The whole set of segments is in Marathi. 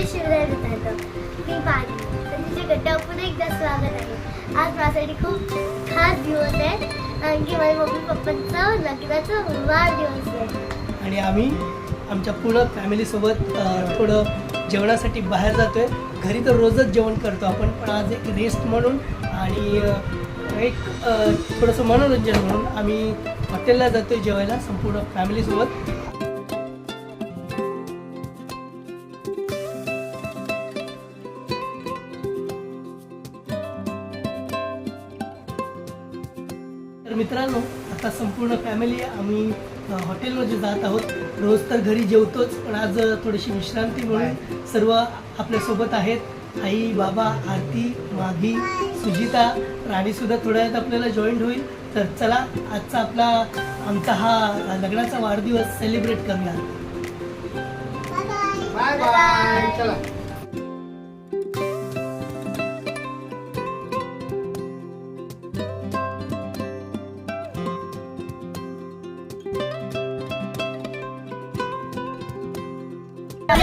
मी शिवराय मित्रांनो मी पाणी तर तिच्या गड्डा पुन्हा एकदा स्वागत आहे. आज माझ्यासाठी खूप खास दिवस आहे. कारण की माझ्या मम्मी पप्पांचं लग्नाचा वाढदिवस आहे. आणि आम्ही आमच्या पूर्ण फॅमिलीसोबत थोडं जेवणासाठी बाहेर जातोय. घरी तर रोजच जेवण करतो आपण पण आज एक रेस्ट म्हणून आणि एक थोडंसं मनोरंजन म्हणून आम्ही हॉटेलला जातोय जेवायला संपूर्ण फॅमिलीसोबत तर मित्रांनो आता संपूर्ण फॅमिली आम्ही हॉटेलमध्ये जात आहोत. रोज तर घरी जेवतोच पण आज थोडीशी विश्रांती म्हणून सर्व आपल्यासोबत आहेत. आई बाबा आरती माघी सुजिता राणीसुद्धा थोड्या वेळात आपल्याला जॉईंट होईल. तर चला आजचा आपला आमचा हा लग्नाचा वाढदिवस सेलिब्रेट करूया. बाय बाय चला.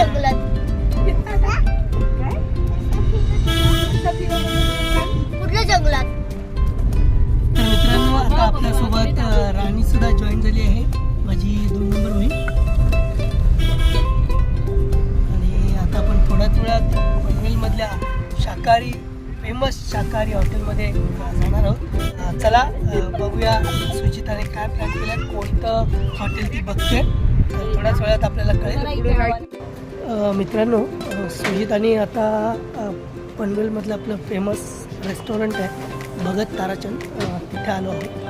जंगलात कुठल्या जंगलात. तर मित्रांनो आता आपल्यासोबत अ, राणीसुद्धा जॉईन झाली आहे. माझी दोन नंबर होईल आणि आता आपण थोड्याच वेळात पनवेलमधल्या शाकाहारी फेमस शाकाहारी हॉटेलमध्ये जाणार आहोत. चला बघूया सुचिताने काय प्लॅन केलं कोणतं हॉटेल ती बघते तर थोड्याच वेळात आपल्याला कळेल. मित्रांनो सुजित आणि आता पनवेलमधलं आपलं फेमस रेस्टॉरंट आहे भगत ताराचंद. तिथे आलो आहोत.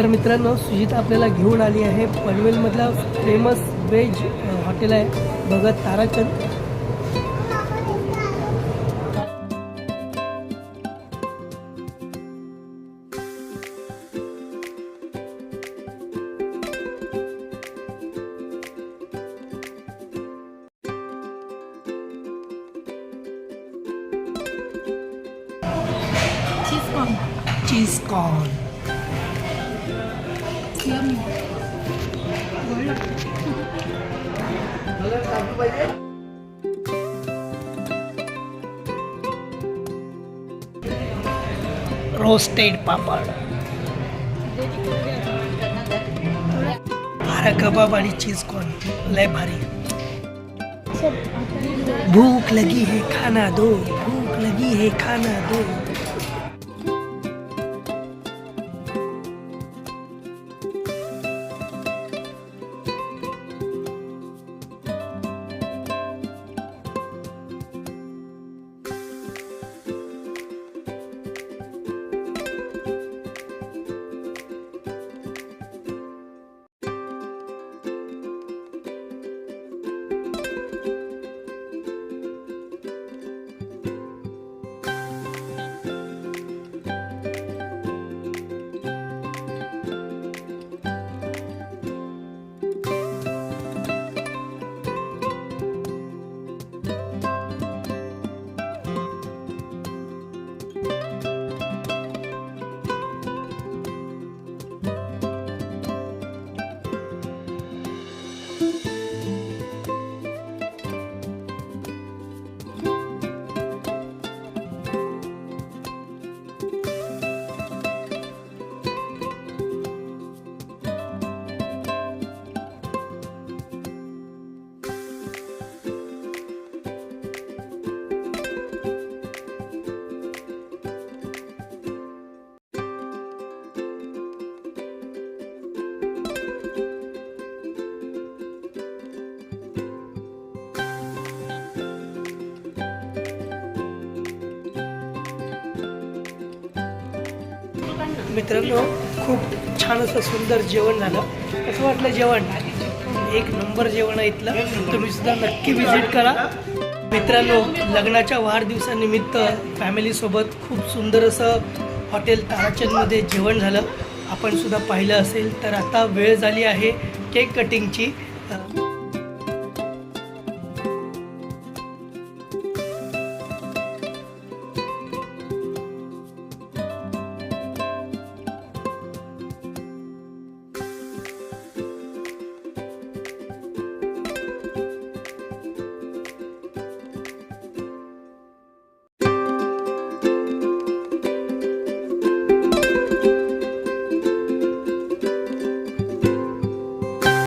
तर मित्रांनो सुजिता आपल्याला घेऊन आली आहे पनवेलमधला फेमस व्हेज अ, हॉटेल आहे Bhagat Tarachand. Cheese corn. Roasted papad. भारा कबाब आणि चीज़ कौन? लय भारी। भूख लगी है, खाना दो। भूख लगी है, खाना दो। मित्रांनो खूप छान असं सुंदर जेवण झालं. कसं वाटलं जेवण. एक नंबर जेवण आहे इथलं. तुम्ही सुद्धा नक्की व्हिजिट करा. मित्रांनो लग्नाच्या वाढदिवसानिमित्त फॅमिलीसोबत खूप सुंदर असं हॉटेल ताराचंदमध्ये जेवण झालं. आपण सुद्धा पाहिलं असेल तर आता वेळ झाली आहे केक कटिंगची